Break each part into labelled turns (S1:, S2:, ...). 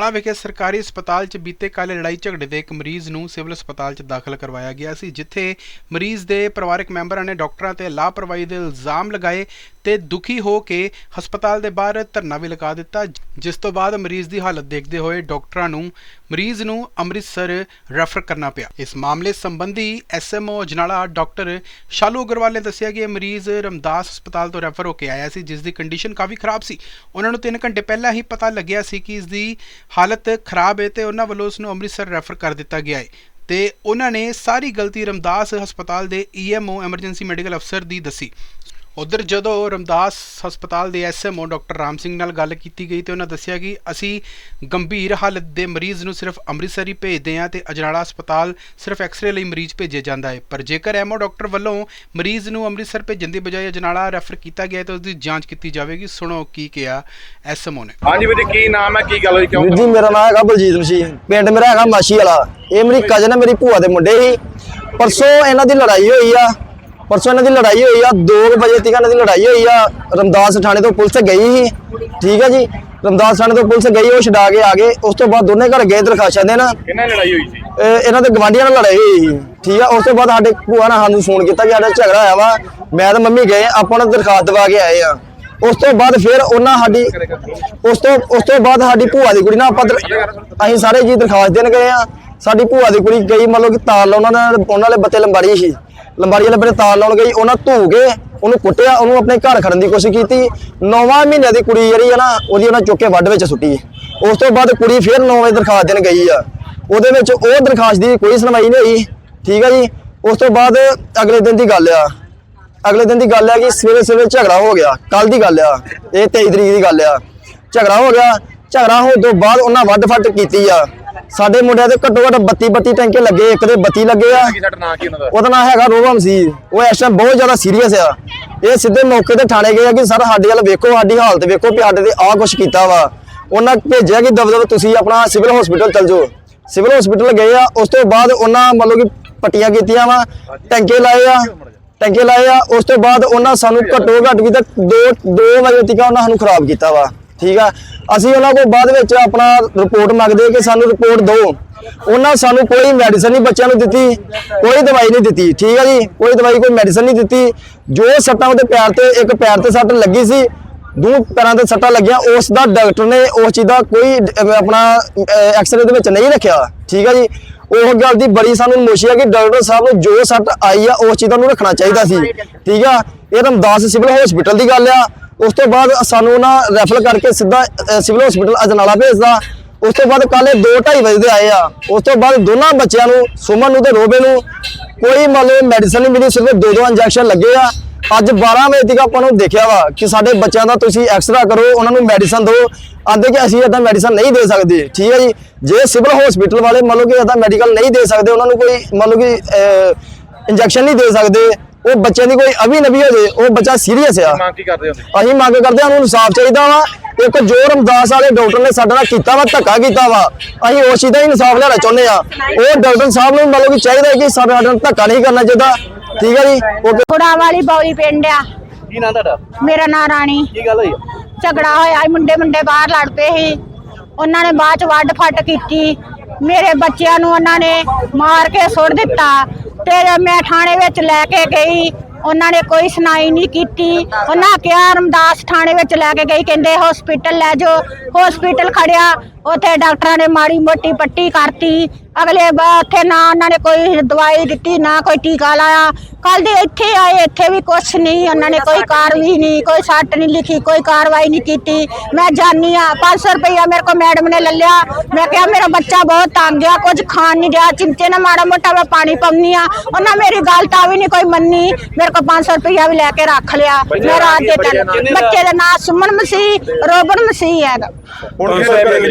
S1: ਅਜਨਾਲਾ ਵਿਖੇ ਸਰਕਾਰੀ ਹਸਪਤਾਲ 'ਚ ਬੀਤੇ ਕੱਲ੍ਹ ਲੜਾਈ ਝਗੜੇ ਦੇ ਇੱਕ ਮਰੀਜ਼ ਨੂੰ ਸਿਵਲ ਹਸਪਤਾਲ 'ਚ ਦਾਖਲ ਕਰਵਾਇਆ ਗਿਆ ਸੀ, ਜਿੱਥੇ ਮਰੀਜ਼ ਦੇ ਪਰਿਵਾਰਕ ਮੈਂਬਰਾਂ ਨੇ ਡਾਕਟਰਾਂ ਤੇ ਲਾਪਰਵਾਹੀ ਦੇ ਇਲਜ਼ਾਮ ਲਗਾਏ ਤੇ ਦੁਖੀ ਹੋ ਕੇ ਹਸਪਤਾਲ ਦੇ ਬਾਹਰ ਧਰਨਾ ਵੀ ਲਗਾ ਦਿੱਤਾ, ਜਿਸ ਤੋਂ ਬਾਅਦ ਮਰੀਜ਼ ਦੀ ਹਾਲਤ ਦੇਖਦੇ ਹੋਏ ਡਾਕਟਰਾਂ ਨੂੰ, ਮਰੀਜ਼ ਨੂੰ ਅੰਮ੍ਰਿਤਸਰ ਰੈਫਰ ਕਰਨਾ ਪਿਆ। ਇਸ ਮਾਮਲੇ ਸੰਬੰਧੀ ਐਸਐਮਓ ਅਜਨਾਲਾ ਡਾਕਟਰ ਸ਼ਾਲੂ ਅਗਰਵਾਲ ਨੇ ਦੱਸਿਆ ਕਿ ਇਹ ਮਰੀਜ਼ ਰਮਦਾਸ ਹਸਪਤਾਲ ਤੋਂ ਰੈਫਰ ਹੋ ਕੇ ਆਇਆ ਸੀ, ਜਿਸ ਦੀ ਕੰਡੀਸ਼ਨ ਕਾਫੀ ਖਰਾਬ ਸੀ। ਉਹਨਾਂ ਨੂੰ 3 ਘੰਟੇ ਪਹਿਲਾਂ ਹੀ ਪਤਾ ਲੱਗਿਆ ਸੀ ਕਿ ਇਸ ਦੀ ਹਾਲਤ ਖਰਾਬ ਹੈ ਤੇ ਉਹਨਾਂ ਵੱਲੋਂ ਉਸ ਨੂੰ ਅੰਮ੍ਰਿਤਸਰ ਰੈਫਰ ਕਰ ਦਿੱਤਾ ਗਿਆ ਹੈ। ਤੇ ਉਹਨਾਂ ਨੇ ਸਾਰੀ ਗਲਤੀ ਰਮਦਾਸ ਹਸਪਤਾਲ ਦੇ ਈਐਮਓ ਐਮਰਜੈਂਸੀ ਮੈਡੀਕਲ ਅਫਸਰ ਦੀ ਦੱਸੀ। ਉਧਰ ਜਦੋਂ ਰਮਦਾਸ ਹਸਪਤਾਲ ਦੇ ਐਸਐਮਓ ਡਾਕਟਰ ਰਾਮ ਸਿੰਘ ਨਾਲ ਗੱਲ ਕੀਤੀ ਗਈ ਤੇ ਉਹਨਾਂ ਦੱਸਿਆ ਕਿ ਅਸੀਂ ਗੰਭੀਰ ਹਾਲਤ ਦੇ ਮਰੀਜ਼ ਨੂੰ ਸਿਰਫ ਅੰਮ੍ਰਿਤਸਰ ਹੀ ਭੇਜਦੇ ਹਾਂ ਤੇ ਅਜਨਾਲਾ ਹਸਪਤਾਲ ਸਿਰਫ ਐਕਸ-ਰੇ ਲਈ ਮਰੀਜ਼ ਭੇਜਿਆ ਜਾਂਦਾ ਹੈ। ਪਰ ਜੇਕਰ ਐਮਓ ਡਾਕਟਰ ਵੱਲੋਂ ਮਰੀਜ਼ ਨੂੰ ਅੰਮ੍ਰਿਤਸਰ ਭੇਜਣ ਦੀ ਬਜਾਏ ਅਜਨਾਲਾ ਰੈਫਰ ਕੀਤਾ ਗਿਆ ਤਾਂ ਉਸ ਦੀ ਜਾਂਚ ਕੀਤੀ ਜਾਵੇਗੀ। ਸੁਣੋ ਕੀ ਕਿਹਾ ਐਸਐਮਓ ਨੇ।
S2: ਹਾਂਜੀ ਵੀਰ ਜੀ ਕੀ ਨਾਮ ਹੈ? ਕੀ ਗੱਲ ਹੋਈ? ਕਿਉਂ
S3: ਜੀ ਮੇਰਾ ਨਾਮ ਹੈਗਾ ਬਲਜੀਤ ਮਸੀਹ ਪਿੰਡ ਮੇਰਾ ਹੈਗਾ ਮਾਸ਼ੀ ਵਾਲਾ। ਇਹ ਮੇਰੀ ਕਜ਼ਨ ਹੈ ਮੇਰੀ ਭੂਆ ਦੇ ਮੁੰਡੇ ਸੀ। ਪਰਸੋਂ ਇਹਨਾਂ ਦੀ ਲੜਾਈ ਹੋਈ ਆ। ਪਰਸੋਂ ਇਹਨਾਂ ਦੀ ਲੜਾਈ ਹੋਈ ਆ 2 ਵਜੇ ਤੱਕ ਇਹਨਾਂ ਦੀ ਲੜਾਈ ਹੋਈ ਆ ਰਮਦਾਸ ਥਾਣੇ ਤੋਂ ਪੁਲਿਸ ਗਈ ਸੀ। ਠੀਕ ਹੈ ਜੀ ਰਮਦਾਸ ਥਾਣੇ ਤੋਂ ਪੁਲਿਸ ਗਈ ਉਹ ਛਡਾ ਕੇ ਆ ਗਏ। ਉਸ ਤੋਂ ਬਾਅਦ ਦੋਨੇ ਘਰ ਗਏ ਦਰਖਾਸ਼ਾਂ ਦੇ ਨਾ
S2: ਕਿੰਨਾ ਲੜਾਈ ਹੋਈ ਸੀ?
S3: ਇਹ ਇਹਨਾਂ ਦੇ ਗਵਾਂਢੀਆਂ ਨਾਲ ਲੜਾਈ ਹੋਈ ਸੀ। ਠੀਕ ਆ ਉਸ ਤੋਂ ਬਾਅਦ ਸਾਡੇ ਭੂਆ ਨੇ ਸਾਨੂੰ ਫੋਨ ਕੀਤਾ ਕਿ ਸਾਡਾ ਝਗੜਾ ਹੋਇਆ ਵਾ। ਮੈਂ ਤੇ ਮੰਮੀ ਗਏ ਆਪਾਂ ਨੂੰ ਦਰਖਾਸਤ ਦਵਾ ਕੇ ਆਏ ਆ। ਉਸ ਤੋਂ ਬਾਅਦ ਫਿਰ ਉਹਨਾਂ ਸਾਡੀ ਉਸ ਤੋਂ ਉਸ ਤੋਂ ਬਾਅਦ ਸਾਡੀ ਭੂਆ ਦੀ ਕੁੜੀ ਨਾਲ ਆਪਾਂ ਅਸੀਂ ਸਾਰੇ ਜੀ ਦਰਖਾਸਤ ਦੇਣ ਗਏ ਆ। ਸਾਡੀ ਭੂਆ ਦੀ ਕੁੜੀ ਗਈ ਮਤਲਬ ਕਿ ਤਾਰ ਲਾਉਣ ਉਹਨਾਂ ਨਾਲ ਉਹਨਾਂ ਵਾਲੇ ਬੱਤੇ ਲੰਬਾੜੀ ਸੀ। ਲੰਬਾੜੀ ਵਾਲੇ ਬੱਤੇ ਤਾਰ ਲਾਉਣ ਗਈ, ਉਹਨਾਂ ਧੂ ਕੇ ਉਹਨੂੰ ਕੁੱਟਿਆ, ਉਹਨੂੰ ਆਪਣੇ ਘਰ ਖੜਨ ਦੀ ਕੋਸ਼ਿਸ਼ ਕੀਤੀ। 9 ਮਹੀਨਿਆਂ ਦੀ ਕੁੜੀ ਜਿਹੜੀ ਆ ਨਾ, ਉਹਦੀ ਉਹਨਾਂ ਚੁੱਕ ਕੇ ਵੱਢ ਵਿੱਚ ਸੁੱਟੀ। ਉਸ ਤੋਂ ਬਾਅਦ ਕੁੜੀ ਫਿਰ 9 ਵਜੇ ਦਰਖਾਸਤ ਦੇਣ ਗਈ ਆ। ਉਹਦੇ ਵਿੱਚ ਉਹ ਦਰਖਾਸਤ ਦੀ ਕੋਈ ਸੁਣਵਾਈ ਨਹੀਂ ਹੋਈ, ਠੀਕ ਆ ਜੀ? ਉਸ ਤੋਂ ਬਾਅਦ ਅਗਲੇ ਦਿਨ ਦੀ ਗੱਲ ਆ। ਅਗਲੇ ਦਿਨ ਦੀ ਗੱਲ ਆ ਕਿ ਸਵੇਰੇ ਸਵੇਰੇ ਝਗੜਾ ਹੋ ਗਿਆ ਕੱਲ ਦੀ ਗੱਲ ਆ, ਇਹ 23 ਤਰੀਕ ਦੀ ਗੱਲ ਆ। ਝਗੜਾ ਹੋ ਗਿਆ, ਝਗੜਾ ਹੋਣ ਤੋਂ ਬਾਅਦ ਉਹਨਾਂ ਵੱਡ ਫੱਟ ਕੀਤੀ ਆ। ਸਾਡੇ ਮੁੰਡਿਆਂ ਦੇ ਘੱਟੋ ਘੱਟ 32 32 ਟੈਂਕੇ ਲੱਗੇ ਇੱਕ ਦੇ 32 ਲੱਗੇ ਆ।
S2: ਕੀ ਸਾਡਾ ਨਾਂ ਕੀ ਉਹਨਾਂ ਦਾ?
S3: ਉਹਦਾ ਨਾਮ ਹੈਗਾ ਰੋਬਮ ਸੀ। ਉਹ ਇਸ ਟਾਈਮ ਬਹੁਤ ਜ਼ਿਆਦਾ ਸੀਰੀਅਸ ਆ। ਇਹ ਸਿੱਧੇ ਮੌਕੇ ਤੇ ਥਾਣੇ ਗਏ ਆ ਕਿ ਸਰ ਸਾਡੇ ਵੱਲ ਵੇਖੋ ਸਾਡੀ ਹਾਲਤ ਵੇਖੋ ਵੀ ਸਾਡੇ ਤੇ ਆਹ ਕੁਛ ਕੀਤਾ ਵਾ। ਉਹਨਾਂ ਭੇਜਿਆ ਕਿ ਦਬਦਬ ਤੁਸੀਂ ਆਪਣਾ ਸਿਵਲ ਹਸਪੀਟਲ ਚਲ ਜਾਓ। ਸਿਵਲ ਹਸਪੀਟਲ ਗਏ ਆ ਉਸ ਤੋਂ ਬਾਅਦ ਉਹਨਾਂ ਮਤਲਬ ਕਿ ਪੱਟੀਆਂ ਕੀਤੀਆਂ ਵਾ ਟੈਂਕੇ ਲਾਏ ਆ ਟੈਂਕੇ ਲਾਏ ਆ ਉਸ ਤੋਂ ਬਾਅਦ ਉਹਨਾਂ ਸਾਨੂੰ ਘੱਟੋ ਘੱਟ ਵੀ ਤੱਕ 2 2 ਵਜੇ ਤੱਕ ਉਹਨਾਂ ਸਾਨੂੰ ਖਰਾਬ ਕੀਤਾ ਵਾ। ਠੀਕ ਆ? ਅਸੀਂ ਉਹਨਾਂ ਕੋਲ ਬਾਅਦ ਵਿੱਚ ਆਪਣਾ ਰਿਪੋਰਟ ਮੰਗਦੇ ਕਿ ਸਾਨੂੰ ਰਿਪੋਰਟ ਦਿਓ। ਉਹਨਾਂ ਸਾਨੂੰ ਕੋਈ ਮੈਡੀਸਨ ਨਹੀਂ ਬੱਚਿਆਂ ਨੂੰ ਦਿੱਤੀ, ਕੋਈ ਦਵਾਈ ਨਹੀਂ ਦਿੱਤੀ, ਠੀਕ ਆ ਜੀ? ਕੋਈ ਦਵਾਈ, ਕੋਈ ਮੈਡੀਸਨ ਨਹੀਂ ਦਿੱਤੀ। ਜੋ ਸੱਟਾਂ ਉਹਦੇ ਪੈਰ ਤੇ, ਇੱਕ ਪੈਰ ਤੇ ਸੱਟ ਲੱਗੀ ਸੀ, ਦੋ ਪੈਰਾਂ ਤੇ ਸੱਟਾਂ ਲੱਗੀਆਂ, ਉਸ ਦਾ ਡਾਕਟਰ ਨੇ ਉਸ ਚੀਜ਼ ਦਾ ਕੋਈ ਆਪਣਾ ਐਕਸਰੇ ਦੇ ਵਿੱਚ ਨਹੀਂ ਰੱਖਿਆ, ਠੀਕ ਆ ਜੀ? ਉਹ ਗੱਲ ਦੀ ਬੜੀ ਸਾਨੂੰ ਨਮੋਸ਼ੀ ਆ ਕਿ ਡਾਕਟਰ ਸਾਹਿਬ ਨੂੰ ਜੋ ਸੱਟ ਆਈ ਆ, ਉਸ ਚੀਜ਼ ਦਾ ਉਹਨੂੰ ਰੱਖਣਾ ਚਾਹੀਦਾ ਸੀ, ਠੀਕ ਆ? ਇਹ ਰਮਦਾਸ ਸਿਵਲ ਹਸਪੀਟਲ ਦੀ ਗੱਲ ਆ। ਉਸ ਤੋਂ ਬਾਅਦ ਸਾਨੂੰ ਨਾ ਰੈਫਰ ਕਰਕੇ ਸਿੱਧਾ ਸਿਵਲ ਹਸਪੀਟਲ ਅਜਨਾਲਾ ਭੇਜਦਾ ਉਸ ਤੋਂ ਬਾਅਦ ਕੱਲ 2:30 ਵਜੇ ਦੇ ਆਏ ਆ। ਉਸ ਤੋਂ ਬਾਅਦ ਦੋਨਾਂ ਬੱਚਿਆਂ ਨੂੰ, ਸੁਮਨ ਨੂੰ ਤੇ ਰੋਬੇ ਨੂੰ ਕੋਈ ਮਤਲਬ ਮੈਡੀਸਨ ਨਹੀਂ ਮਿਲੀ, ਸਿਰਫ ਦੋ ਦੋ ਇੰਜੈਕਸ਼ਨ ਲੱਗੇ ਆ। ਅੱਜ 12 ਵਜੇ ਤੱਕ ਆਪਾਂ ਨੂੰ ਦੇਖਿਆ ਵਾ ਕਿ ਸਾਡੇ ਬੱਚਿਆਂ ਦਾ ਤੁਸੀਂ ਐਕਸਰਾ ਕਰੋ, ਉਹਨਾਂ ਨੂੰ ਮੈਡੀਸਨ ਦਿਓ। ਆਂਦੇ ਕਿ ਅਸੀਂ ਇਦਾਂ ਮੈਡੀਸਨ ਨਹੀਂ ਦੇ ਸਕਦੇ। ਠੀਕ ਹੈ ਜੀ? ਜੇ ਸਿਵਲ ਹਸਪੀਟਲ ਵਾਲੇ ਮਤਲਬ ਕਿ ਇਦਾਂ ਮੈਡੀਕਲ ਨਹੀਂ ਦੇ ਸਕਦੇ, ਉਹਨਾਂ ਨੂੰ ਕੋਈ ਮਤਲਬ ਕਿ ਇੰਜੈਕਸ਼ਨ ਨਹੀਂ ਦੇ ਸਕਦੇ। ਉਹ ਬੱਚਿਆਂ ਦੀ ਕੋਈ ਅਭੀ ਨਵੀ ਹੋ ਜੇ ਉਹ ਬੱਚਾ ਸੀਰੀਅਸ ਆ।
S2: ਮੰਗ ਕੀ ਕਰਦੇ ਹੋ ਤੁਸੀਂ
S3: ਅਸੀਂ ਮੰਗ ਕਰਦੇ ਹਾਂ ਉਹਨੂੰ ਇਨਸਾਫ ਚਾਹੀਦਾ ਵਾ। ਇੱਕ ਜੋ ਰਮਦਾਸ ਵਾਲੇ ਡਾਕਟਰ ਨੇ ਸਾਡੇ ਨਾਲ ਕੀਤਾ ਵਾ ਧੱਕਾ ਕੀਤਾ ਵਾ ਅਸੀਂ ਉਸ ਚੀਜ਼ ਦਾ ਹੀ ਇਨਸਾਫ ਲੈਣਾ ਚਾਹੁੰਦੇ ਆ ਉਹ ਡਾਕਟਰ ਸਾਹਿਬ ਨੂੰ ਮਤਲਬ ਕਿ ਚਾਹੀਦਾ ਕਿ ਸਾਡੇ ਨਾਲ ਧੱਕਾ ਨਹੀਂ ਕਰਨਾ ਚਾਹੀਦਾ। ਠੀਕ ਹੈ ਜੀ? ਓਕੇ
S4: ਕੁੜਾ ਵਾਲੀ ਬੌਲੀ ਪਿੰਡ ਆ।
S2: ਕੀ ਨਾਂ ਤੁਹਾਡਾ?
S4: ਮੇਰਾ ਨਾਂ ਰਾਣੀ।
S2: ਕੀ ਗੱਲ ਹੋਈ?
S4: ਝਗੜਾ ਹੋਇਆ ਸੀ, ਮੁੰਡੇ ਮੁੰਡੇ ਬਾਹਰ ਲੜ ਪਏ ਸੀ। ਉਹਨਾਂ ਨੇ ਬਾਅਦ ਚ ਵੱਡ ਫੱਟ ਕੀਤੀ। ਮੇਰੇ ਬੱਚਿਆਂ ਨੂੰ ਉਹਨਾਂ ਨੇ ਮਾਰ ਕੇ ਸੁੱਟ ਦਿੱਤਾ। ਤੇ ਮੈਂ ਥਾਣੇ ਵਿੱਚ ਲੈ ਕੇ ਗਈ। ਉਹਨਾਂ ਨੇ ਕੋਈ ਸੁਣਾਈ ਨਹੀਂ ਕੀਤੀ। ਉਹਨਾਂ ਕਿਹਾ ਰਮਦਾਸ ਥਾਣੇ ਵਿੱਚ ਲੈ ਕੇ ਗਈ। ਕਹਿੰਦੇ, ਹਸਪੀਟਲ ਲੈ ਜਾਓ। ਹਸਪੀਟਲ ਖੜਿਆ। ਉੱਥੇ ਡਾਕਟਰਾਂ ਨੇ ਮਾੜੀ ਮੋਟੀ ਪੱਟੀ ਕਰਤੀ। ਅਗਲੇ ਬਾ ਉੱਥੇ ਨਾ ਉਹਨਾਂ ਨੇ ਕੋਈ ਦਵਾਈ ਦਿੱਤੀ ਨਾ ਕੋਈ ਟੀਕਾ ਲਾਇਆ। ਕੱਲ ਦੇ ਇੱਥੇ ਆਏ ਇੱਥੇ ਵੀ ਕੁਛ ਨਹੀਂ ਉਹਨਾਂ ਨੇ ਕੋਈ ਕਾਰਵਾਈ ਨਹੀਂ ਕੋਈ ਸੱਟ ਨਹੀਂ ਲਿਖੀ ਕੋਈ ਕਾਰਵਾਈ ਨਹੀਂ ਕੀਤੀ। ਮੈਂ ਜਾਣੀ ਆ 500 ਰੁਪਇਆ ਮੇਰੇ ਕੋ ਮੈਡਮ ਨੇ ਲੈ ਲਿਆ। ਮੈਂ ਕਿਹਾ ਮੇਰਾ ਬੱਚਾ ਬਹੁਤ ਤੰਗ ਆ ਕੁਝ ਖਾਣ ਨਹੀਂ ਰਿਹਾ ਚਿੰਤੇ ਨਾ ਮਾੜਾ ਮੋਟਾ ਮੈਂ ਪਾਣੀ ਪਾਉਣੀ ਆ ਉਹਨਾਂ ਮੇਰੀ ਗੱਲ ਤਾਂ ਵੀ ਨਹੀਂ ਕੋਈ ਮੰਨੀ। ਮੇਰੇ ਕੋ 500 ਰੁਪਇਆ ਵੀ ਲੈ ਕੇ ਰੱਖ ਲਿਆ। ਮੈਂ ਰਾਤ ਦੇ ਟਾਈਮ ਬੱਚੇ ਦਾ ਨਾਂ ਸੁਮਨ ਮਸੀਹ ਰੋਬਨ ਮਸੀਹ ਹੈਗਾ।
S2: ਹੁਣ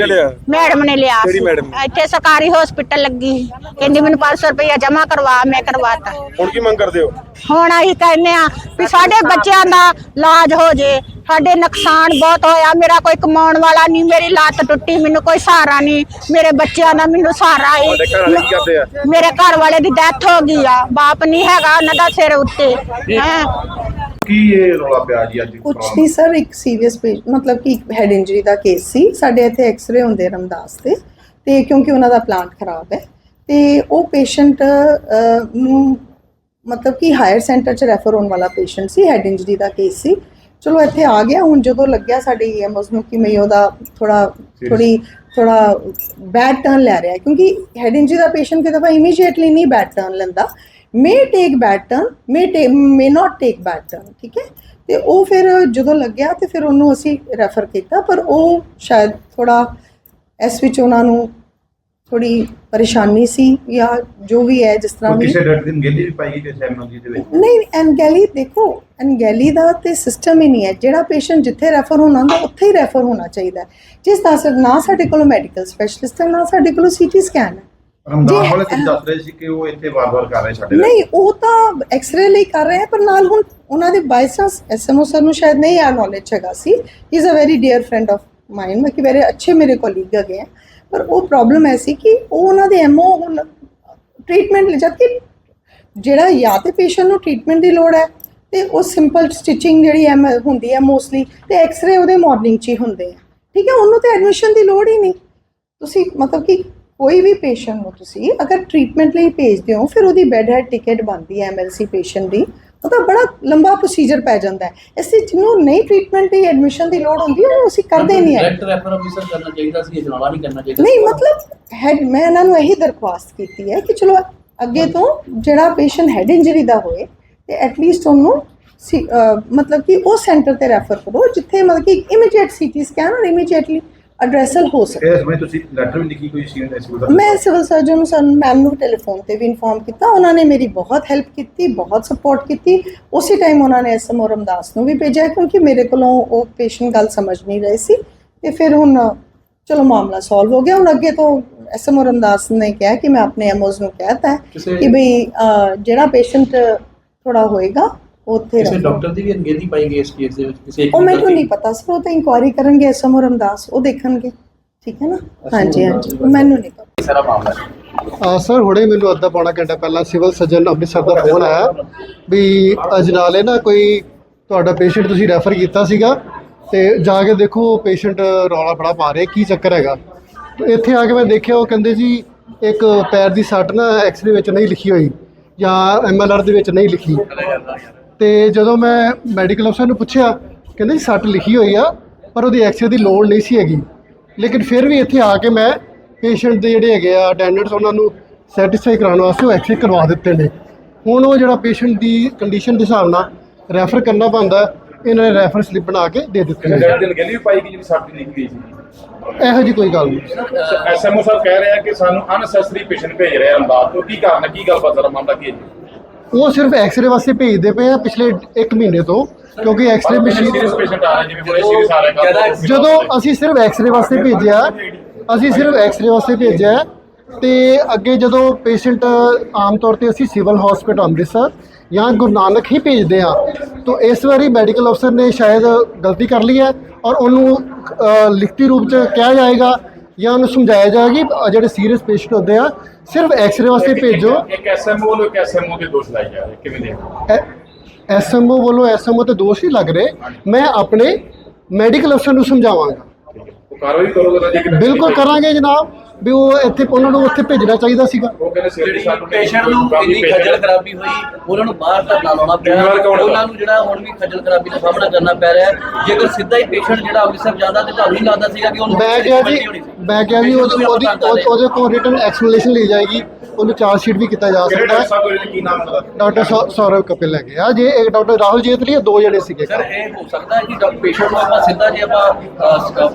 S2: ਲਿਆ?
S4: ਮੈਡਮ ਨੇ ਲਿਆ
S2: ਕਿਹੜੀ
S4: ਸੀ।
S2: ਮੈਡਮ?
S4: ਇੱਥੇ ਸਰਕਾਰੀ ਹਸਪੀਟਲ ਲੱਗੀ। ਕਹਿੰਦੀ ਮੈਨੂੰ 500 ਰੁਪਇਆ ਜਮ੍ਹਾਂ ਕਰਵਾ ਮੈਂ ਕਰਵਾਤਾ।
S2: ਹੁਣ ਕੀ ਮੰਗ ਕਰਦੇ ਹੋ?
S4: ਹੁਣ ਅਸੀਂ ਕਹਿੰਦੇ ਆ ਵੀ ਸਾਡੇ ਬੱਚਿਆਂ ਦਾ ਇਲਾਜ ਹੋ ਜੇ ਸਾਡੇ ਨੁਕਸਾਨ ਬਹੁਤ ਹੋਇਆ ਮੇਰਾ ਕੋਈ ਕਮਾਉਣ ਵਾਲਾ ਨਹੀਂ ਮੇਰੀ ਲੱਤ ਟੁੱਟੀ ਮੈਨੂੰ ਕੋਈ ਸਹਾਰਾ ਨਹੀਂ ਮੇਰੇ ਬੱਚਿਆਂ ਦਾ ਮੈਨੂੰ ਸਹਾਰਾ
S2: ਤੁਹਾਡੇ ਘਰ ਵਾਲੇ ਕੀ ਕਰਦੇ ਆ?
S4: ਹੈ ਮੇਰੇ ਘਰ ਵਾਲੇ ਦੀ ਡੈਥ ਹੋ ਗਈ ਆ ਬਾਪ ਨਹੀਂ ਹੈਗਾ ਉਹਨਾਂ ਦਾ ਸਿਰ ਉੱਤੇ ਹੈ।
S2: ਕੀ ਇਹ ਰੌਲਾ ਪਿਆ ਜੀ ਅੱਜ?
S5: ਕੁਛ ਨਹੀਂ ਸਰ ਇੱਕ ਸੀਰੀਅਸ ਮਤਲਬ ਕਿ ਹੈਡ ਇੰਜਰੀ ਦਾ ਕੇਸ ਸੀ। ਸਾਡੇ ਇੱਥੇ ਐਕਸ-ਰੇ ਹੁੰਦੇ ਰਮਦਾਸ ਤੇ। ਤੇ ਕਿਉਂਕਿ ਉਹਨਾਂ ਦਾ ਪਲਾਂਟ ਖਰਾਬ ਹੈ, ਤੇ ਉਹ ਪੇਸ਼ੈਂਟ ਨੂੰ ਮਤਲਬ ਕਿ ਹਾਇਰ ਸੈਂਟਰ ਚ ਰੈਫਰ ਹੋਣ ਵਾਲਾ ਪੇਸ਼ੈਂਟ ਸੀ ਹੈਡ ਇੰਜਰੀ ਦਾ ਕੇਸ ਸੀ। ਚਲੋ ਇੱਥੇ ਆ ਗਿਆ, ਹੁਣ ਜਦੋਂ ਲੱਗਿਆ ਸਾਡੇ ਈਐਮਓਸ ਨੂੰ ਕਿ ਮੈਂ ਉਹਦਾ ਥੋੜਾ ਥੋੜੀ ਥੋੜਾ ਬੈਡ ਟਰਨ ਲੈ ਰਿਹਾ ਕਿਉਂਕਿ ਹੈਡ ਇੰਜਰੀ ਦਾ ਪੇਸ਼ੈਂਟ ਕਿਤੇ ਦਫਾ ਇਮੀਡੀਏਟਲੀ ਨਹੀਂ ਬੈਡ ਟਰਨ ਲੈਂਦਾ। May take bad turn may may not take bad turn ਠੀਕ ਹੈ? ਤੇ ਉਹ ਫਿਰ ਜਦੋਂ ਲੱਗਿਆ ਤੇ ਫਿਰ ਉਹਨੂੰ ਅਸੀਂ ਰੈਫਰ ਕੀਤਾ, ਪਰ ਉਹ ਸ਼ਾਇਦ ਥੋੜਾ ਇਸ ਵਿੱਚ ਉਹਨਾਂ ਨੂੰ ਥੋੜੀ ਪਰੇਸ਼ਾਨੀ ਸੀ ਜਾਂ ਜੋ ਵੀ ਹੈ ਜਿਸ ਤਰ੍ਹਾਂ
S2: ਕੋਈ
S5: ਵੀ
S2: ਕਿਸੇ ਡਾਕਟਰ ਦੀ ਗੇਲੀ ਵੀ ਪਾਈ ਗਈ ਕਿਸੇ ਐਮਰਜੈਂਸੀ ਦੇ ਵਿੱਚ
S5: ਨਹੀਂ ਐਨਗੈਲੀ ਦੇਖੋ ਐਨਗੈਲੀ ਦਾ ਤੇ ਸਿਸਟਮ ਹੀ ਨਹੀਂ ਹੈ ਜਿਹੜਾ ਪੇਸ਼ੈਂਟ ਜਿੱਥੇ ਰੈਫਰ ਹੋਣਾ ਹੁੰਦਾ ਉੱਥੇ ਹੀ ਰੈਫਰ ਹੋਣਾ ਚਾਹੀਦਾ ਹੈ। ਜਿਸ ਦਾ ਅਸਰ ਨਾ ਸਾਡੇ ਕੋਲ ਮੈਡੀਕਲ ਸਪੈਸ਼ਲਿਸਟ ਹੈ ਨਾ ਸਾਡੇ ਕੋਲ ਸੀਟੀ ਸਕੈਨ ਹੈ
S2: ਰਮਦਾਨ
S5: ਜੀ,
S2: ਵਾਲੇ ਤੁਸੀਂ ਦੱਸ ਰਹੇ ਸੀ ਕਿ ਉਹ ਇੱਥੇ ਵਾਰ-ਵਾਰ ਕਰ ਰਹੇ ਸਾਡੇ ਨਾਲ।
S5: ਨਹੀਂ ਉਹ ਤਾਂ ਐਕਸ-ਰੇ ਲਈ ਕਰ ਰਹੇ ਹੈ ਪਰ ਨਾਲ ਹੁਣ ਉਹਨਾਂ ਦੇ ਬਾਈ ਚਾਂਸ ਐਸਐਮਓ ਸਰ ਨੂੰ ਸ਼ਾਇਦ ਨਹੀਂ ਆ ਨੌਲੇਜ ਹੈਗਾ ਸੀ he is a very dear friend of mine ਮੈਂ ਕਿ ਮੇਰੇ ਅੱਛੇ ਮੇਰੇ ਕੋਲੀਗ ਹੈਗੇ ਆ, ਪਰ ਉਹ ਪ੍ਰੋਬਲਮ ਐਸੀ ਕਿ ਉਹ ਉਹਨਾਂ ਦੇ ਐਮਓ ਹੁਣ ਟ੍ਰੀਟਮੈਂਟ ਲੈ ਜਦ ਕਿ ਜਿਹੜਾ ਜਾਂ ਤੇ ਪੇਸ਼ੈਂਟ ਨੂੰ ਟ੍ਰੀਟਮੈਂਟ ਦੀ ਲੋੜ ਹੈ ਤੇ ਉਹ ਸਿੰਪਲ ਸਟਿਚਿੰਗ ਜਿਹੜੀ ਐਮ ਹੁੰਦੀ ਹੈ ਮੋਸਟਲੀ ਤੇ ਐਕਸ-ਰੇ ਉਹਦੇ ਮਾਰਨਿੰਗ 'ਚ ਹੀ ਹੁੰਦੇ ਆ। ਠੀਕ ਹੈ, ਉਹਨੂੰ ਤੇ ਐਡਮਿਸ਼ਨ ਦੀ ਲੋੜ ਹੀ ਨਹੀਂ। ਤੁਸੀਂ ਮਤਲਬ ਕਿ ਕੋਈ ਵੀ ਪੇਸ਼ੈਂਟ ਨੂੰ ਤੁਸੀਂ ਅਗਰ ਟ੍ਰੀਟਮੈਂਟ ਲਈ ਭੇਜਦੇ ਹੋ, ਫਿਰ ਉਹਦੀ ਬੈੱਡ ਹੈਡ ਟਿਕਟ ਬਣਦੀ ਹੈ ਐਮਐਲਸੀ ਪੇਸ਼ੈਂਟ ਦੀ। ਉਹ ਤਾਂ ਬੜਾ ਲੰਬਾ ਪ੍ਰੋਸੀਜਰ ਪੈ ਜਾਂਦਾ ਹੈ। ਲਈ ਜਿਹਨੂੰ ਨਹੀਂ ਟ੍ਰੀਟਮੈਂਟ ਦੀ ਐਡਮਿਸ਼ਨ ਦੀ ਲੋੜ ਹੁੰਦੀ ਉਹ ਅਸੀਂ ਕਰਦੇ ਨਹੀਂ ਹੈ।
S6: ਡਾਇਰੈਕਟ ਰੈਫਰ ਅੰਮ੍ਰਿਤਸਰ ਕਰਨਾ ਚਾਹੀਦਾ ਸੀ ਅਜਨਾਲਾ ਨਹੀਂ ਕਰਨਾ ਚਾਹੀਦਾ
S5: ਨਹੀਂ ਮਤਲਬ ਹੈਡ ਮੈਂ ਇਹਨਾਂ ਨੂੰ ਇਹੀ ਦਰਖਾਸਤ ਕੀਤੀ ਹੈ ਕਿ ਚਲੋ ਅੱਗੇ ਤੋਂ ਜਿਹੜਾ ਪੇਸ਼ੈਂਟ ਹੈਡ ਇੰਜਰੀ ਦਾ ਹੋਏ ਤੇ ਐਟਲੀਸਟ ਉਹਨੂੰ ਸੀ- ਅਹ ਮਤਲਬ ਕਿ ਉਹ ਸੈਂਟਰ ਤੇ ਰੈਫਰ ਕਰੋ ਜਿੱਥੇ ਮਤਲਬ ਕਿ ਇਮੀਡੀਏਟ ਸੀਟੀ ਸਕੈਨ ਔਰ ਇਮੀਡੀਏਟਲੀ ਐਡਰੈਸਲ ਹੋ ਸਕੇ
S2: ਇਸ ਸਮੇਂ ਤੁਸੀਂ ਲੈਟਰ ਵੀ ਲਿਖੀ ਕੋਈ ਸੀਨੀਅਰ ਐਸਪੀ ਦਾ
S5: ਮੈਂ ਸਿਵਲ ਸਰਜਨ ਨੂੰ ਸਨ ਮੈਮ ਨੂੰ ਟੈਲੀਫੋਨ ਤੇ ਵੀ ਇਨਫੋਰਮ ਕੀਤਾ। ਉਹਨਾਂ ਨੇ ਮੇਰੀ ਬਹੁਤ ਹੈਲਪ ਕੀਤੀ ਬਹੁਤ ਸਪੋਰਟ ਕੀਤੀ। ਉਸੇ ਟਾਈਮ ਉਹਨਾਂ ਨੇ ਐਸਐਮਓ ਰਮਦਾਸ ਨੂੰ ਵੀ ਭੇਜਿਆ ਕਿਉਂਕਿ ਮੇਰੇ ਕੋਲੋਂ ਉਹ ਪੇਸ਼ੈਂਟ ਗੱਲ ਸਮਝ ਨਹੀਂ ਰਹੇ ਸੀ। ਤੇ ਫਿਰ ਹੁਣ ਚਲੋ ਮਾਮਲਾ ਸੋਲਵ ਹੋ ਗਿਆ। ਹੁਣ ਅੱਗੇ ਤੋਂ ਐਸਐਮਓ ਰਮਦਾਸ ਨੇ ਕਿਹਾ ਕਿ ਮੈਂ ਆਪਣੇ ਐਮਓਜ਼ ਨੂੰ ਕਹਿਤਾ ਕਿ ਭਈ ਜਿਹੜਾ ਪੇਸ਼ੈਂਟ ਥੋੜਾ ਹੋਏਗਾ ਉੱਥੇ
S6: ਕਿਸੇ। ਡਾਕਟਰ ਦੀ ਵੀ ਅਣਗਹਿਲੀ ਪਾਈ ਗਈ ਇਸ ਕੇਸ ਦੇ ਵਿੱਚ? ਕਿਸੇ ਇੱਕ
S5: ਉਹ ਮੈਨੂੰ ਨਹੀਂ ਪਤਾ ਸਰ ਉਹ ਤਾਂ ਇਨਕੁਆਇਰੀ ਕਰਨਗੇ ਐਸਐਮਓ ਰਮਦਾਸ ਉਹ ਦੇਖਣਗੇ। ਠੀਕ ਹੈ ਨਾ? ਹਾਂਜੀ ਹਾਂਜੀ ਮੈਨੂੰ ਨਹੀਂ ਪਤਾ
S6: ਸਾਰਾ ਮਾਮਲਾ ਹੈ।
S7: ਆ ਸਰ ਹੁਣੇ ਮੈਨੂੰ ਅੱਧਾ ਪੌਣਾ ਘੰਟਾ ਪਹਿਲਾਂ ਸਿਵਲ ਸਰਜਨ ਅੰਮ੍ਰਿਤਸਰ ਦਾ ਫੋਨ ਆਇਆ ਵੀ ਅਜਨਾਲੇ ਨਾ ਕੋਈ ਤੁਹਾਡਾ ਪੇਸ਼ੈਂਟ ਤੁਸੀਂ ਰੈਫਰ ਕੀਤਾ ਸੀਗਾ ਤੇ ਜਾ ਕੇ ਦੇਖੋ ਪੇਸ਼ੈਂਟ ਰੌਲਾ ਬੜਾ ਪਾ ਰਿਹਾ ਕੀ ਚੱਕਰ ਹੈਗਾ? ਤੇ ਇੱਥੇ ਆ ਕੇ ਮੈਂ ਦੇਖਿਆ ਉਹ ਕਹਿੰਦੇ ਜੀ ਇੱਕ ਪੈਰ ਦੀ ਸੱਟ ਨਾ ਐਕਸਰੇ ਵਿੱਚ ਨਹੀਂ ਲਿਖੀ ਹੋਈ ਜਾਂ ਐਮਐਲਆਰ ਦੇ ਵਿੱਚ ਨਹੀਂ ਲਿਖੀ। ਤੇ ਜਦੋਂ ਮੈਂ ਮੈਡੀਕਲ ਅਫਸਰ ਨੂੰ ਪੁੱਛਿਆ ਕਹਿੰਦੇ ਜੀ ਸੱਟ ਲਿਖੀ ਹੋਈ ਆ ਪਰ ਉਹਦੀ ਐਕਸਰੇ ਦੀ ਲੋੜ ਨਹੀਂ ਸੀ ਹੈਗੀ। ਲੇਕਿਨ ਫਿਰ ਵੀ ਇੱਥੇ ਆ ਕੇ ਮੈਂ ਪੇਸ਼ੈਂਟ ਦੇ ਜਿਹੜੇ ਹੈਗੇ ਆ ਅਟੈਂਡੈਂਟਸ ਉਹਨਾਂ ਨੂੰ ਸੈਟੀਸਫਾਈ ਕਰਾਉਣ ਵਾਸਤੇ ਉਹ ਐਕਸਰੇ ਕਰਵਾ ਦਿੱਤੇ ਨੇ। ਹੁਣ ਉਹ ਜਿਹੜਾ ਪੇਸ਼ੈਂਟ ਦੀ ਕੰਡੀਸ਼ਨ ਦੇ ਹਿਸਾਬ ਨਾਲ ਰੈਫਰ ਕਰਨਾ ਪੈਂਦਾ ਇਹਨਾਂ ਨੇ ਰੈਫਰ ਸਲਿੱਪ ਬਣਾ ਕੇ ਦੇ ਦਿੱਤੇ ਨੇ।
S2: ਲੈਟਰ ਦੀ ਗੇਲੀ ਵੀ ਪਾਈ ਗਈ ਜਿਹੜੀ ਸਾਡੀ ਲਿਖੀ ਗਈ ਸੀ।
S7: ਇਹੋ ਜੀ ਕੋਈ ਗੱਲ ਨਹੀਂ।
S8: ਐਸਐਮਓ ਸਾਹਿਬ ਕਹਿ ਰਹੇ ਕਿ ਸਾਨੂੰ ਅਨਸੈਸਰੀ ਪੇਸ਼ੈਂਟ ਭੇਜ ਰਹੇ ਆ ਅੰਦਾਜ਼ ਤੋਂ। ਕੀ ਕਾਰਨ ਹੈ? ਕੀ ਗੱਲਬਾਤ ਜ਼ਰਾ ਮਾਮਲਾ ਕੀ ਹੈ ਜੀ?
S7: ਉਹ ਸਿਰਫ ਐਕਸਰੇ ਵਾਸਤੇ ਭੇਜਦੇ ਪਏ ਆ ਪਿਛਲੇ 1 ਮਹੀਨੇ ਤੋਂ ਕਿਉਂਕਿ ਐਕਸਰੇ ਮਸ਼ੀਨ
S8: ਸੀਰੀਅਸ ਪੇਸ਼ੈਂਟ ਆ ਰਹੇ ਜਿਵੇਂ ਬੜੇ ਸੀਰੀਅਸ ਆ ਰਹੇ।
S7: ਜਦੋਂ ਅਸੀਂ ਸਿਰਫ ਐਕਸ-ਰੇ ਵਾਸਤੇ ਭੇਜਿਆ ਅਸੀਂ ਸਿਰਫ ਐਕਸ-ਰੇ ਵਾਸਤੇ ਭੇਜਿਆ ਤੇ ਅੱਗੇ ਜਦੋਂ ਪੇਸ਼ੈਂਟ ਆਮ ਤੌਰ ਤੇ ਅਸੀਂ ਸਿਵਲ ਹਸਪੀਟਲ ਅੰਮ੍ਰਿਤਸਰ ਜਾਂ ਗੁਰੂ ਨਾਨਕ ਹੀ ਭੇਜਦੇ ਆ ਤਾਂ ਇਸ ਵਾਰੀ ਮੈਡੀਕਲ ਅਫਸਰ ਨੇ ਸ਼ਾਇਦ ਗਲਤੀ ਕਰ ਲਈ ਹੈ ਔਰ ਉਹਨੂੰ ਲਿਖਤੀ ਰੂਪ ਚ ਕਿਹਾ ਜਾਏਗਾ ਜਾਂ ਉਹਨੂੰ ਸਮਝਾਇਆ ਜਾਏਗਾ ਜਿਹੜੇ ਸੀਰੀਅਸ ਪੇਸ਼ੈਂਟ ਹੁੰਦੇ ਆ ਸਿਰਫ ਐਕਸ-ਰੇ ਵਾਸਤੇ ਭੇਜੋ।
S8: ਇੱਕ ਐਸਐਮਓ ਵੱਲੋਂ ਇੱਕ ਐਸਐਮਓ ਦੇ ਦੋਸ਼ ਲਾਏ ਜਾ ਰਹੇ ਕਿਵੇਂ ਦੇ
S7: ਐਸਐਮਓ ਵੱਲੋਂ ਐਸਐਮਓ ਤੇ ਦੋਸ਼ ਨਹੀਂ ਲੱਗ ਰਹੇ। ਮੈਂ ਆਪਣੇ ਮੈਡੀਕਲ ਅਫਸਰ ਨੂੰ ਸਮਝਾਵਾਂਗਾ।
S8: ਕਾਰਵਾਈ ਕਰੋਗੇ ਨਾ ਜੀ
S7: ਬਿਲਕੁਲ ਕਰਾਂਗੇ ਜਨਾਬ। ਵੀ ਉਹ ਇੱਥੇ ਉਹਨਾਂ ਨੂੰ ਉੱਥੇ ਭੇਜਣਾ ਚਾਹੀਦਾ ਸੀਗਾ।
S8: ਉਹ ਕਹਿੰਦੇ
S6: ਜਿਹੜੀ ਪੇਸ਼ੈਂਟ ਨੂੰ ਇੰਨੀ ਖੱਜਲ ਖਰਾਬੀ ਹੋਈ ਉਹਨਾਂ ਨੂੰ ਬਾਹਰ ਧਰਨਾ ਲਾਉਣਾ ਪਿਆ? ਉਹਨਾਂ ਨੂੰ ਜਿਹੜਾ ਹੁਣ ਵੀ ਖੱਜਲ ਖਰਾਬੀ ਦਾ ਸਾਹਮਣਾ ਕਰਨਾ ਪੈ ਰਿਹਾ ਹੈ। ਜੇਕਰ ਸਿੱਧਾ ਹੀ ਪੇਸ਼ੈਂਟ ਜਿਹੜਾ ਅੰਮ੍ਰਿਤਸਰ ਜਾਂਦਾ ਤੇ ਤੁਹਾਨੂੰ ਨਹੀਂ ਲੱਗਦਾ ਸੀਗਾ ਕਿ ਉਹਨੂੰ
S7: ਮੈਂ ਕਿਹਾ ਜੀ
S6: ਛੁੱਟੀ ਹੋਣੀ ਸੀ।
S7: ਮੈਂ ਕਿਹਾ ਜੀ ਉਹਦੀ ਉਹਦੀ ਉਹ- ਉਹਦੇ ਕੋਲ ਰਿਟਨ ਐਕਸਪਲੇਨੇਸ਼ਨ ਲਈ ਜਾਏਗੀ। ਉਹਨੂੰ ਚਾਰਜ ਸ਼ੀਟ ਵੀ ਕੀਤਾ ਜਾ ਸਕਦਾ
S8: ਡਾਕਟਰ
S7: ਹੈ?
S8: ਦਾ
S7: ਡਾਕਟਰ ਸੌਰਵ ਕਪਿਲ ਹੈਗੇ ਆ। ਜੇ ਇੱਕ ਡਾਕਟਰ ਰਾਹੁਲ ਜੇਤਲੀ ਦੋ ਜਣੇ ਸੀਗੇ।
S6: ਸਰ ਇਹ ਹੋ ਸਕਦਾ ਹੈ ਕਿ ਪੇਸ਼ੈਂਟ ਨੂੰ ਆਪਾਂ ਸਿੱਧਾ ਜੇ ਆਪਾਂ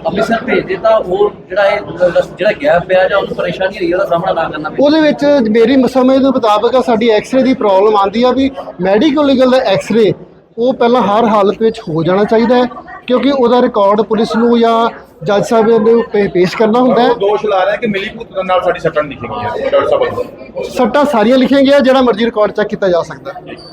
S6: ਅੰਮ੍ਰਿਤਸਰ ਭੇਜ ਦਿੱਤਾ ਉਹ ਜਿਹੜਾ ਇਹ ਜਿਹੜਾ ਗੈਪ ਪਿਆ ਜਾਂ ਉਹਨੂੰ ਪਰੇਸ਼ਾਨੀ ਰਹੀ ਉਹਦਾ ਸਾਹਮਣਾ ਨਾ ਕਰਨਾ ਪਏ।
S7: ਉਹਦੇ ਵਿੱਚ ਮੇਰੀ ਸਮਝ ਦੇ ਮੁਤਾਬਕ ਆ ਸਾਡੀ ਐਕਸ-ਰੇ ਦੀ ਪ੍ਰੋਬਲਮ ਆਂਦੀ ਆ ਵੀ ਮੈਡੀਕਲ ਲੀਗਲ ਦਾ ਐਕਸ-ਰੇ ਉਹ ਪਹਿਲਾਂ ਹਰ ਹਾਲਤ ਵਿੱਚ ਹੋ ਜਾਣਾ ਚਾਹੀਦਾ ਹੈ ਕਿਉਂਕਿ ਉਹਦਾ ਰਿਕਾਰਡ ਪੁਲਿਸ ਨੂੰ ਜਾਂ ਜੱਜ ਸਾਹਿਬ ਨੂੰ ਪੇ- ਪੇਸ਼ ਕਰਨਾ ਹੁੰਦਾ ਹੈ।
S8: ਉਹ ਦੋਸ਼ ਲਾ ਰਿਹਾ ਕਿ ਮਿਲੀ ਭੁਗਤ ਨਾਲ ਸਾਡੀ ਸੱਟਾਂ ਲਿਖੀ ਗਈ ਹੈ ਡਾਕਟਰ ਸਾਹਿਬ। ਵੱਲੋਂ
S7: ਸੱਟਾਂ ਸਾਰੀਆਂ ਲਿਖੀਆਂ ਗਿਆ ਜਿਹੜਾ ਮਰਜ਼ੀ ਰਿਕਾਰਡ ਚੈੱਕ ਕੀਤਾ ਜਾ ਸਕਦਾ। ਹੈ